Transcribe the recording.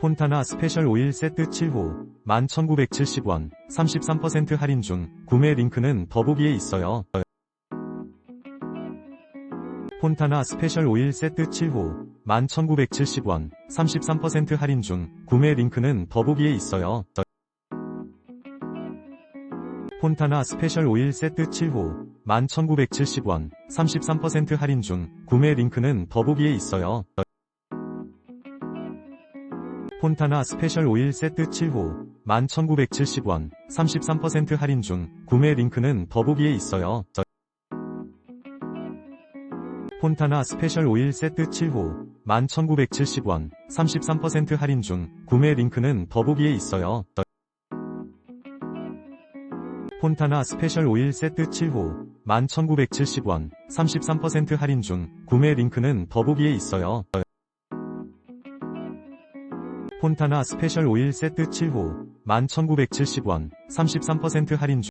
폰타나 스페셜 오일 세트 7호 11,970원 33% 할인 중 구매 링크는 더보기에 있어요. 폰타나 스페셜 오일 세트 7호 11,970원 33% 할인 중 구매 링크는 더보기에 있어요. 폰타나 스페셜 오일 세트 7호 11,970원 33% 할인 중 구매 링크는 더보기에 있어요. 폰타나 스페셜 오일 세트 7호 11,970원 33% 할인 중 구매 링크는 더보기에 있어요. 폰타나 스페셜 오일 세트 7호 11,970원 33% 할인 중 구매 링크는 더보기에 있어요. 폰타나 스페셜 오일 세트 7호 11,970원 33% 할인 중 구매 링크는 더보기에 있어요. 폰타나 스페셜 오일 세트 7호 11,970원 33% 할인 중